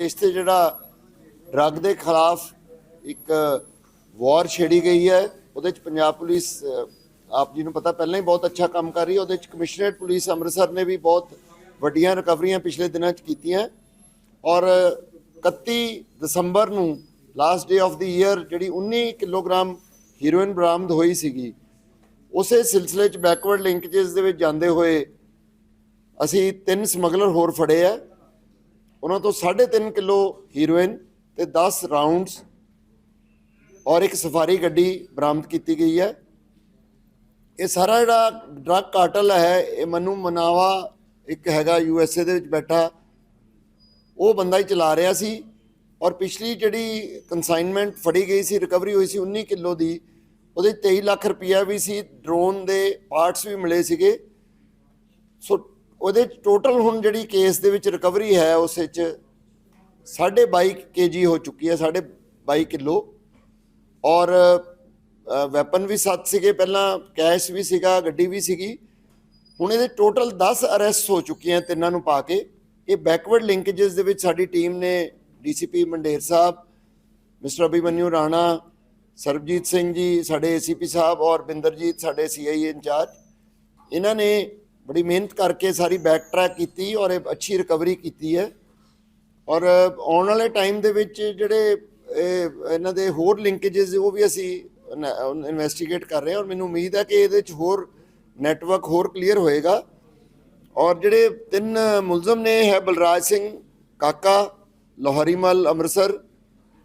ਇਸ ਤੇ ਜਿਹੜਾ ਡਰੱਗ ਦੇ ਖਿਲਾਫ ਇੱਕ ਵਾਰ ਛੇੜੀ ਗਈ ਹੈ, ਉਹਦੇ ਚ ਪੰਜਾਬ ਪੁਲਿਸ ਆਪ ਜੀ ਨੂੰ ਪਤਾ ਪਹਿਲਾਂ ਹੀ ਬਹੁਤ ਅੱਛਾ ਕੰਮ ਕਰ ਰਹੀ ਹੈ, ਉਹਦੇ ਚ ਕਮਿਸ਼ਨਰੇਟ ਪੁਲਿਸ ਅੰਮ੍ਰਿਤਸਰ ਨੇ ਵੀ ਬਹੁਤ ਵੱਡੀਆਂ ਰਿਕਵਰੀਆਂ ਪਿਛਲੇ ਦਿਨਾਂ ਚ ਕੀਤੀਆਂ। ਔਰ 31 ਦਸੰਬਰ ਨੂੰ last day of the year ਜਿਹੜੀ 19 ਕਿਲੋਗ੍ਰਾਮ ਹੀਰੋਇਨ ਬਰਾਮਦ ਹੋਈ ਸੀਗੀ, ਉਸੇ ਸਿਲਸਿਲੇ ਚ ਬੈਕਵਰਡ ਲਿੰਕੇजेस ਦੇ ਵਿੱਚ ਜਾਂਦੇ ਹੋਏ ਅਸੀਂ ਤਿੰਨ ਸਮਗਲਰ ਹੋਰ ਫੜੇ ਆ ਉਹਨਾਂ ਤੋਂ 3.5 ਕਿਲੋ ਹੀਰੋਇਨ ਤੇ 10 ਰਾਉਂਡਸ ਔਰ ਇੱਕ ਸਫਾਰੀ ਗੱਡੀ ਬਰਾਮਦ ਕੀਤੀ ਗਈ ਹੈ। ਇਹ ਸਾਰਾ ਜਿਹੜਾ ਡਰੱਗ ਕਾਰਟਲ ਹੈ, ਇਹ ਮਨੂ ਮਨਾਵਾ ਇੱਕ ਹੈਗਾ ਯੂ ਐਸ ਏ ਦੇ ਵਿੱਚ ਬੈਠਾ, ਉਹ ਬੰਦਾ ਹੀ ਚਲਾ ਰਿਹਾ ਸੀ ਔਰ ਪਿਛਲੀ ਜਿਹੜੀ ਕਨਸਾਈਨਮੈਂਟ ਫੜੀ ਗਈ ਸੀ ਰਿਕਵਰੀ ਹੋਈ ਸੀ 19 ਕਿਲੋ ਦੀ, ਉਹਦੇ 'ਚ 23 ਲੱਖ ਰੁਪਈਆ ਵੀ ਸੀ ਡਰੋਨ ਦੇ ਪਾਰਟਸ ਵੀ ਮਿਲੇ ਸੀਗੇ। ਸੋ ਉਹਦੇ ਟੋਟਲ ਹੁਣ ਜਿਹੜੀ ਕੇਸ ਦੇ ਵਿੱਚ ਰਿਕਵਰੀ ਹੈ, ਉਸ ਵਿੱਚ 22.5 ਕੇਜੀ ਹੋ ਚੁੱਕੀ ਹੈ 22 ਕਿਲੋ। ਔਰ ਵੈਪਨ ਵੀ ਸੱਤ ਸੀਗੇ, ਪਹਿਲਾਂ ਕੈਸ਼ ਵੀ ਸੀਗਾ, ਗੱਡੀ ਵੀ ਸੀਗੀ। ਹੁਣ ਇਹਦੇ ਟੋਟਲ 10 ਅਰੈਸਟ ਹੋ ਚੁੱਕੀਆਂ ਤਿੰਨਾਂ ਨੂੰ ਪਾ ਕੇ। ਇਹ ਬੈਕਵਰਡ ਲਿੰਕੇजेस ਦੇ ਵਿੱਚ ਸਾਡੀ ਟੀਮ ਨੇ ਡੀਸੀਪੀ ਮੰਡੇਰ ਸਾਹਿਬ, ਮਿਸਟਰ ਅਭਿਮਨਿਊ ਰਾਣਾ, ਸਰਬਜੀਤ ਸਿੰਘ ਜੀ, ਸਾਡੇ ਏਸੀਪੀ ਸਾਹਿਬ ਔਰ ਬਿੰਦਰਜੀਤ, ਸਾਡੇ ਸੀਆਈਏ ਇੰਚਾਰਜ ਇਹਨਾਂ ਨੇ ਬੜੀ ਮਿਹਨਤ ਕਰਕੇ ਸਾਰੀ ਬੈਕ ਟਰੈਕ ਕੀਤੀ ਔਰ ਇਹ ਅੱਛੀ ਰਿਕਵਰੀ ਕੀਤੀ ਹੈ। ਔਰ ਆਉਣ ਵਾਲੇ ਟਾਈਮ ਦੇ ਵਿੱਚ ਜਿਹੜੇ ਇਹ ਇਹਨਾਂ ਦੇ ਹੋਰ ਲਿੰਕੇजेस ਉਹ ਵੀ ਅਸੀਂ ਇਨਵੈਸਟੀਗੇਟ ਕਰ ਰਹੇ ਹਾਂ ਔਰ ਮੈਨੂੰ ਉਮੀਦ ਹੈ ਕਿ ਇਹਦੇ ਵਿੱਚ ਹੋਰ ਨੈਟਵਰਕ ਹੋਰ ਕਲੀਅਰ ਹੋਏਗਾ। ਔਰ ਜਿਹੜੇ ਤਿੰਨ ਮੁਲਜ਼ਮ ਨੇ, ਹੈ ਬਲਰਾਜ ਸਿੰਘ, ਕਾਕਾ ਲੋਹਰੀਮਲ ਅੰਮ੍ਰਿਤਸਰ,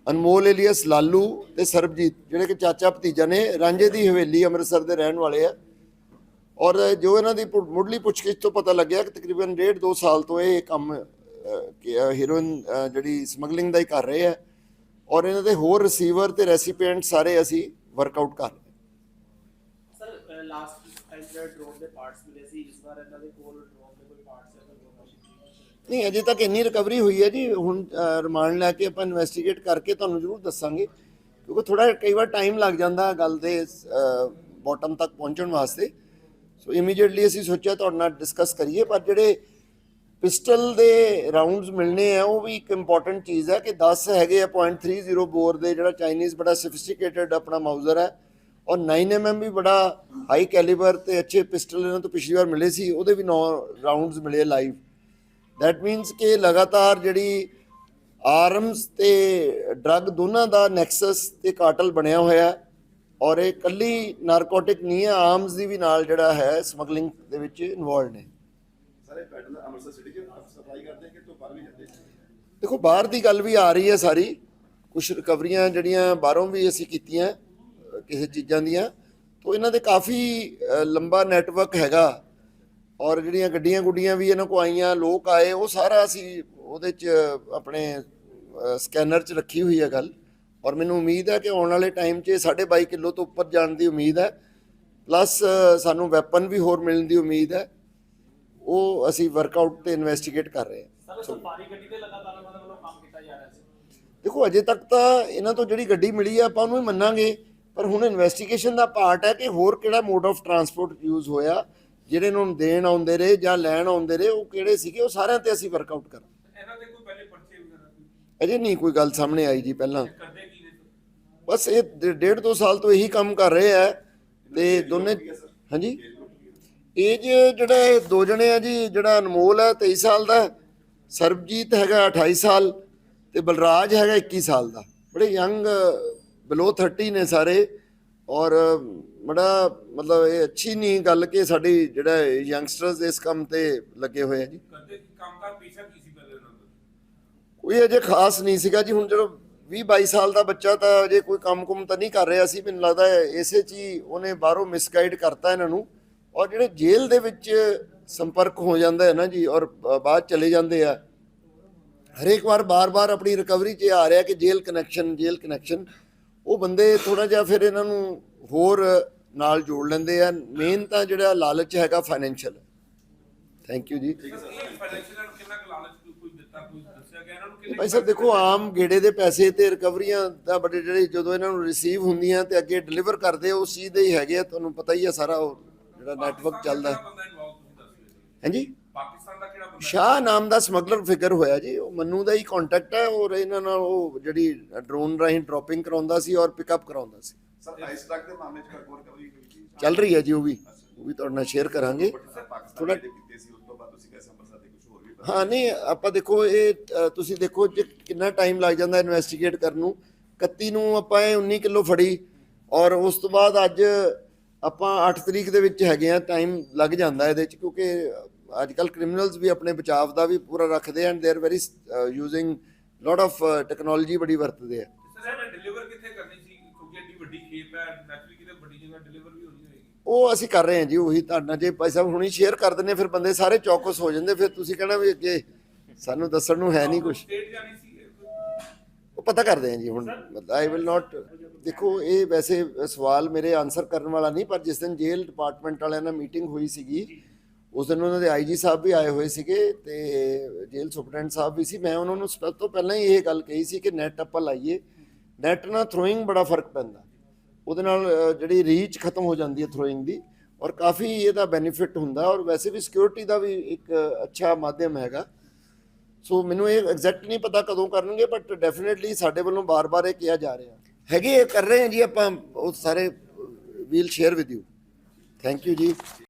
ਅਨਮੋਲ ਏਲੀਅਸ, ਲਾਲੂ ਤੇ ਸਰਬਜੀਤ, ਜਿਹੜੇ ਕਿ ਚਾਚਾ ਭਤੀਜਾ ਨੇ, ਰਾਂਝੇ ਦੀ ਹਵੇਲੀ ਅੰਮ੍ਰਿਤਸਰ ਦੇ ਰਹਿਣ ਵਾਲੇ ਆ। ਔਰ ਜੋ ਇਹਨਾਂ ਦੀ ਮੁੱਢਲੀ ਪੁੱਛਗਿੱਛ ਤੋਂ ਪਤਾ ਲੱਗਿਆ ਕਿ ਤਕਰੀਬਨ ਡੇਢ ਦੋ ਸਾਲ ਤੋਂ ਇਹ ਕੰਮ ਹੀਰੋਇਨ ਜਿਹੜੀ ਸਮਗਲਿੰਗ ਦਾ ਹੀ ਕਰ ਰਹੇ ਆ। ਔਰ ਇਹਨਾਂ ਦੇ ਹੋਰ ਰਿਸੀਵਰ ਤੇ ਰੈਸੀਪੀਐਂਟ ਸਾਰੇ ਅਸੀਂ ਵਰਕਆਊਟ ਕਰ ਰਹੇ ਹਾਂ। ਸਰ ਲਾਸਟ ਟਾਈਮ ਜਿਹੜਾ ਡਰੋਨ ਦੇ ਪਾਰਟਸ ਮਿਲੇ ਸੀ ਇਸ ਵਾਰ ਇਹਨਾਂ ਦੇ ਕੋਲ ਡਰੋਨ ਦੇ ਕੋਈ ਪਾਰਟਸ ਹੈ ਕੋਈ ਨਹੀਂ ਅਜੇ ਤੱਕ ਇੰਨੀ ਰਿਕਵਰੀ ਹੋਈ ਹੈ ਜੀ। ਹੁਣ ਰਿਮਾਂਡ ਲੈ ਕੇ ਆਪਾਂ ਇਨਵੈਸਟੀਗੇਟ ਕਰਕੇ ਤੁਹਾਨੂੰ ਜ਼ਰੂਰ ਦੱਸਾਂਗੇ। ਕਿਉਂਕਿ ਥੋੜਾ ਕਈ ਵਾਰ ਟਾਈਮ ਲੱਗ ਜਾਂਦਾ ਗੱਲ ਦੇ ਬਾਟਮ ਤੱਕ ਪਹੁੰਚਣ ਵਾਸਤੇ। ਸੋ ਇਮੀਡੀਏਟਲੀ ਅਸੀਂ ਸੋਚਿਆ ਤੁਹਾਡੇ ਨਾਲ ਡਿਸਕਸ ਕਰੀਏ, ਪਰ ਜਿਹੜੇ ਪਿਸਟਲ ਦੇ ਰਾਉਂਡਸ ਮਿਲਣੇ ਆ, ਉਹ ਵੀ ਇੱਕ ਇੰਪੋਰਟੈਂਟ ਚੀਜ਼ ਹੈ ਕਿ 10 ਹੈਗੇ ਆ .30 ਬੋਰ ਦੇ, ਜਿਹੜਾ ਚਾਈਨੀਜ਼ ਬੜਾ ਸੋਫਿਸਟੀਕੇਟਡ ਆਪਣਾ ਮਾਊਜ਼ਰ ਹੈ ਔਰ 9mm ਵੀ ਬੜਾ ਹਾਈ ਕੈਲੀਬਰ ਤੇ ਅੱਛੇ ਪਿਸਟਲ ਇਹਨਾਂ ਤੋਂ ਪਿਛਲੀ ਵਾਰ ਮਿਲੇ ਸੀ, ਉਹਦੇ ਵੀ 9 ਰਾਉਂਡਸ ਮਿਲੇ ਲਾਈਵ ਦੈਟ ਮੀਨਸ ਕਿ ਲਗਾਤਾਰ ਜਿਹੜੀ ਆਰਮਸ ਤੇ ਡਰੱਗ ਦੋਨਾਂ ਦਾ ਨੈਕਸਸ ਤੇ ਕਾਟਲ ਬਣਿਆ ਹੋਇਆ ਹੈ। ਔਰ ਇਹ ਕੱਲੀ ਨਾਰਕੋਟਿਕ ਨਹੀਂ ਹੈ ਆਰਮਸ ਦੀ ਵੀ ਨਾਲ ਜਿਹੜਾ ਹੈ ਸਮਗਲਿੰਗ ਦੇ ਵਿੱਚ ਇਨਵੋਲਡ ਨੇ। ਸਾਰੇ ਪੈਟਰਨ ਅੰਮ੍ਰਿਤਸਰ ਸਿਟੀ ਚ ਸਪਲਾਈ ਕਰਦੇ ਕਿ ਤੋਂ ਬਾਹਰ ਵੀ ਜਾਂਦੇ? ਦੇਖੋ ਬਾਹਰ ਦੀ ਗੱਲ ਵੀ ਆ ਰਹੀ ਹੈ ਸਾਰੀ। ਕੁਝ ਰਿਕਵਰੀਆਂ ਜਿਹੜੀਆਂ ਬਾਹਰੋਂ ਵੀ ਅਸੀਂ ਕੀਤੀਆਂ ਕਿਸੇ ਚੀਜ਼ਾਂ ਦੀਆਂ ਤੋਂ ਇਹਨਾਂ ਦੇ ਕਾਫੀ ਲੰਬਾ ਨੈਟਵਰਕ ਹੈਗਾ। ਔਰ ਜਿਹੜੀਆਂ ਗੱਡੀਆਂ ਗੁੱਡੀਆਂ ਵੀ ਇਹਨਾਂ ਕੋ ਆਈਆਂ ਲੋਕ ਆਏ ਉਹ ਸਾਰਾ ਅਸੀਂ ਉਹਦੇ ਚ ਆਪਣੇ ਸਕੈਨਰ ਚ ਰੱਖੀ ਹੋਈ ਹੈ ਗੱਲ। ਔਰ ਮੈਨੂੰ ਉਮੀਦ ਹੈ ਕਿ ਆਉਣ ਵਾਲੇ ਟਾਈਮ 'ਚ 22.5 ਕਿਲੋ ਤੋਂ ਉੱਪਰ ਜਾਣ ਦੀ ਉਮੀਦ ਹੈ। ਪਲੱਸ ਸਾਨੂੰ ਵੈਪਨ ਵੀ ਹੋਰ ਮਿਲਣ ਦੀ ਉਮੀਦ ਹੈ। ਉਹ ਅਸੀਂ ਵਰਕਆਊਟ ਤੇ ਇਨਵੈਸਟੀਗੇਟ ਕਰ ਰਹੇ ਹਾਂ। ਸਰ ਸਫਾਰੀ ਗੱਡੀ ਤੇ ਲਗਾਤਾਰ ਉਹਨਾਂ ਦੇ ਵੱਲੋਂ ਕੰਮ ਕੀਤਾ ਜਾ ਰਿਹਾ ਸੀ। ਦੇਖੋ ਅਜੇ ਤੱਕ ਤਾਂ ਇਹਨਾਂ ਤੋਂ ਜਿਹੜੀ ਗੱਡੀ ਮਿਲੀ ਆ ਆਪਾਂ ਉਹਨੂੰ ਹੀ ਮੰਨਾਂਗੇ। ਪਰ ਹੁਣ ਇਨਵੈਸਟੀਗੇਸ਼ਨ ਦਾ ਪਾਰਟ ਹੈ ਕਿ ਹੋਰ ਕਿਹੜਾ ਮੋਡ ਆਫ ਟਰਾਂਸਪੋਰਟ ਯੂਜ਼ ਹੋਇਆ ਜਿਹੜੇ ਨੂੰ ਦੇਣ ਆਉਂਦੇ ਰਹੇ ਜਾਂ ਲੈਣ ਆਉਂਦੇ ਰਹੇ ਉਹ ਕਿਹੜੇ ਸੀਗੇ ਉਹ ਸਾਰਿਆਂ ਤੇ ਅਸੀਂ ਵਰਕਆਊਟ ਕਰਾਂਗੇ ਇਹਨਾਂ ਦੇ ਕੋਈ ਪਹਿਲੇ ਪਰਚੇ ਵਗੈਰਾ ਕੋਈ ਅਜੇ ਨਹੀਂ ਕੋਈ ਗੱਲ ਸਾਹਮਣੇ ਆਈ ਜੀ ਪਹਿਲਾਂ। ਬਸ ਇਹ ਡੇਢ ਦੋ ਸਾਲ ਤੋਂ ਇਹੀ ਕੰਮ ਕਰ ਰਹੇ ਆ ਤੇ ਦੋਨੇ ਹਾਂਜੀ? ਏਜ ਜਿਹੜਾ ਇਹ ਦੋ ਜਣੇ ਆ ਜੀ, ਜਿਹੜਾ ਅਨਮੋਲ ਹੈ 23 ਸਾਲ ਦਾ, ਸਰਬਜੀਤ ਹੈਗਾ 28 ਸਾਲ ਤੇ ਬਲਰਾਜ ਹੈਗਾ 21 ਸਾਲ ਦਾ। ਬੜੇ ਯੰਗ ਬਿਲੋ 30 ਨੇ ਸਾਰੇ ਔਰ ਬੜਾ ਮਤਲਬ ਇਹ ਅੱਛੀ ਨਹੀਂ ਗੱਲ ਕਿ ਸਾਡੀ ਜਿਹੜਾ ਯੰਗਸਟਰਸ ਇਸ ਕੰਮ ਤੇ ਲੱਗੇ ਹੋਏ ਆ ਜੀ। ਕਰਦੇ ਕੰਮ ਦਾ ਕੀ ਸੀ ਪਹਿਲੇ ਉਹਨਾਂ ਕੋਈ ਅਜੇ ਖਾਸ ਨਹੀਂ ਸੀਗਾ ਜੀ, ਹੁਣ ਜਦੋਂ 20 22 ਸਾਲ ਦਾ ਬੱਚਾ ਤਾਂ ਅਜੇ ਕੋਈ ਕੰਮ-ਕੁਮ ਤਾਂ ਨਹੀਂ ਕਰ ਰਿਹਾ ਸੀ, ਮੈਨੂੰ ਲੱਗਦਾ ਇਸੇ 'ਚ ਹੀ ਉਹਨੇ ਬਾਹਰੋਂ ਮਿਸਗਾਈਡ ਕਰਤਾ ਇਹਨਾਂ ਨੂੰ। ਔਰ ਜਿਹੜੇ ਜੇਲ੍ਹ ਦੇ ਵਿੱਚ ਸੰਪਰਕ ਹੋ ਜਾਂਦਾ ਹੈ ਨਾ ਜੀ, ਔਰ ਬਾਅਦ ਚਲੇ ਜਾਂਦੇ ਆ, ਹਰੇਕ ਵਾਰ ਬਾਰ-ਬਾਰ ਆਪਣੀ ਰਿਕਵਰੀ 'ਚ ਆ ਰਿਹਾ ਕਿ ਜੇਲ੍ਹ ਕਨੈਕਸ਼ਨ ਜੇਲ੍ਹ ਕਨੈਕਸ਼ਨ ਉਹ ਬੰਦੇ ਥੋੜਾ ਜਿਹਾ ਫਿਰ ਇਹਨਾਂ ਨੂੰ ਹੋਰ ਨਾਲ ਜੋੜ ਲੈਂਦੇ ਆ। ਮੇਨ ਤਾਂ ਜਿਹੜਾ ਲਾਲਚ ਹੈਗਾ ਫਾਈਨੈਂਸ਼ੀਅਲ ਥੈਂਕ ਯੂ ਜੀ। ਇਹ ਫਾਈਨੈਂਸ਼ੀਅਲ ਕਿੰਨਾ ਕੁ ਲਾਲਚ ਕੋਈ- ਕੋਈ ਦਿੱਤਾ ਦੱਸਿਆ ਗਿਆ ਇਹਨਾਂ ਨੂੰ ਕਿੰਨੇ ਭਾਈ ਸਾਹਿਬ ਦੇਖੋ ਆਮ ਗੇੜੇ ਦੇ ਪੈਸੇ ਤੇ ਰਿਕਵਰੀਆਂ ਦਾ ਬੜੇ ਜਿਹੜੇ ਜਦੋਂ ਇਹਨਾਂ ਨੂੰ ਰਿਸੀਵ ਹੁੰਦੀਆਂ ਤੇ ਅੱਗੇ ਡਿਲੀਵਰ ਕਰਦੇ ਉਸ ਚੀਜ਼ ਦੇ ਹੀ ਹੈਗੇ ਆ ਤੁਹਾਨੂੰ ਪਤਾ ਹੀ ਆ ਸਾਰਾ ਉਹ ਜਿਹੜਾ ਨੈਟਵਰਕ ਚੱਲਦਾ। ਹਾਂਜੀ? ਪਾਕਿਸਤਾਨ ਦਾ ਕਿਹੜਾ ਬੰਦਾ ਹੈ? ਸ਼ਾਹ ਨਾਮ ਦਾ ਸਮਗਲਰ ਫਿਗਰ ਹੋਇਆ ਜੀ ਉਹ ਮੰਨੂ ਦਾ ਹੀ ਕੰਟੈਕਟ ਹੈ ਔਰ ਇਹਨਾਂ ਨਾਲ ਉਹ ਜਿਹੜੀ ਡਰੋਨ ਰਾਹੀਂ ਡ੍ਰੌਪਿੰਗ ਕਰਾਉਂਦਾ ਸੀ ਔਰ ਪਿਕਅਪ ਕਰਾਉਂਦਾ ਸੀ। ਸਰ ਆਈਸ ਟਰੱਕ ਦੇ ਮਾਮਲੇ 'ਚ ਕੋਈ ਰਿਕਵਰੀ ਹੋਈ ਸੀ। ਚੱਲ ਰਹੀ ਹੈ ਜੀ ਉਹ ਵੀ ਉਹ ਵੀ ਤੁਹਾਡੇ ਨਾਲ ਸ਼ੇਅਰ ਕਰਾਂਗੇ। ਸਰ ਹਾਂ ਨਹੀਂ ਆਪਾਂ ਦੇਖੋ ਇਹ ਅ, ਤੁਸੀਂ ਦੇਖੋ ਜੇ ਕਿੰਨਾ ਟਾਈਮ ਲੱਗ ਜਾਂਦਾ ਇਨਵੈਸਟੀਗੇਟ ਕਰਨ ਨੂੰ। 31 ਨੂੰ ਆਪਾਂ ਇਹ 19 ਕਿਲੋ ਫੜੀ ਔਰ ਉਸ ਤੋਂ ਬਾਅਦ ਅੱਜ ਆਪਾਂ 8 ਤਰੀਕ ਦੇ ਵਿੱਚ ਹੈਗੇ ਆ ਟਾਈਮ ਲੱਗ ਜਾਂਦਾ ਇਹਦੇ ਚ ਕਿਉਂਕਿ ਅੱਜ ਕੱਲ ਕ੍ਰਿਮੀਨਲਸ ਵੀ ਆਪਣੇ ਬਚਾਵ ਦਾ ਵੀ ਪੂਰਾ ਰੱਖਦੇ and they are very using lot of technology ਬੜੀ ਵਰਤਦੇ ਆ। ਸਰ ਇਹਨੇ ਡਿਲੀਵਰ ਕਿੱਥੇ ਕਰਨੀ ਸੀ? ਕਿਉਂਕਿ ਏਡੀ ਵੱਡੀ ਖੇਪ ਹੈ ਨੈਚੁਰਲੀ ਕਿਤੇ ਵੱਡੀ ਜਗ੍ਹਾ ਡਿਲੀਵਰ ਵੀ ਹੋਣੀ ਹੋਏਗੀ ਉਹ ਅਸੀਂ ਕਰ ਰਹੇ ਹਾਂ ਜੀ ਉਹੀ ਤੁਹਾਡਾ ਜੇ ਭਾਈ ਸਾਹਿਬ ਹੁਣੀ ਸ਼ੇਅਰ ਕਰ ਦਿੰਦੇ ਫਿਰ ਬੰਦੇ ਸਾਰੇ ਚੌਕਸ ਹੋ ਜਾਂਦੇ ਫਿਰ ਤੁਸੀਂ ਕਹਿਣਾ ਵੀ ਅੱਗੇ ਸਾਨੂੰ ਦੱਸਣ ਨੂੰ ਹੈ ਨਹੀਂ ਕੁਝ ਉਹ ਪਤਾ ਕਰਦੇ ਹਾਂ ਜੀ ਹੁਣ ਆਈ ਵਿਲ ਨਾਟ ਦੇਖੋ ਇਹ ਵੈਸੇ ਸਵਾਲ ਮੇਰੇ ਆਨਸਰ ਕਰਨ ਵਾਲਾ ਨਹੀਂ ਪਰ ਜਿਸ ਦਿਨ ਜੇਲ੍ਹ ਡਿਪਾਰਟਮੈਂਟ ਵਾਲਿਆਂ ਨਾਲ ਮੀਟਿੰਗ ਹੋਈ ਸੀਗੀ ਉਸ ਦਿਨ ਉਹਨਾਂ ਦੇ ਆਈਜੀ ਸਾਹਿਬ ਵੀ ਆਏ ਹੋਏ ਸੀਗੇ ਤੇ ਜੇਲ੍ਹ ਸੁਪਰਡੈਂਟ ਸਾਹਿਬ ਵੀ ਸੀ। ਮੈਂ ਉਹਨਾਂ ਨੂੰ ਸਭ ਤੋਂ ਪਹਿਲਾਂ ਹੀ ਇਹ ਗੱਲ ਕਹੀ ਸੀ ਕਿ ਨੈਟ ਆਪਾਂ ਲਾਈਏ। ਨੈਟ ਨਾਲ ਥਰੋਇੰਗ ਬੜਾ ਫ਼ਰਕ ਪੈਂਦਾ। ਉਹਦੇ ਨਾਲ ਜਿਹੜੀ ਰੀਚ ਖਤਮ ਹੋ ਜਾਂਦੀ ਹੈ ਥਰੋਇੰਗ ਦੀ ਔਰ ਕਾਫੀ ਇਹਦਾ ਬੈਨੀਫਿਟ ਹੁੰਦਾ ਔਰ ਵੈਸੇ ਵੀ ਸਿਕਿਉਰਿਟੀ ਦਾ ਵੀ ਇੱਕ ਅੱਛਾ ਮਾਧਿਅਮ ਹੈਗਾ। ਸੋ ਮੈਨੂੰ ਇਹ ਐਗਜ਼ੈਕਟ ਨਹੀਂ ਪਤਾ ਕਦੋਂ ਕਰਨਗੇ ਬਟ ਡੈਫੀਨਿਟਲੀ ਸਾਡੇ ਵੱਲੋਂ ਬਾਰ-ਬਾਰ ਇਹ ਕਿਹਾ ਜਾ ਰਿਹਾ। ਹੈਗੇ, ਇਹ ਕਰ ਰਹੇ ਹਾਂ ਜੀ ਆਪਾਂ, ਉਹ ਸਾਰੇ we'll share with you thank you ਜੀ।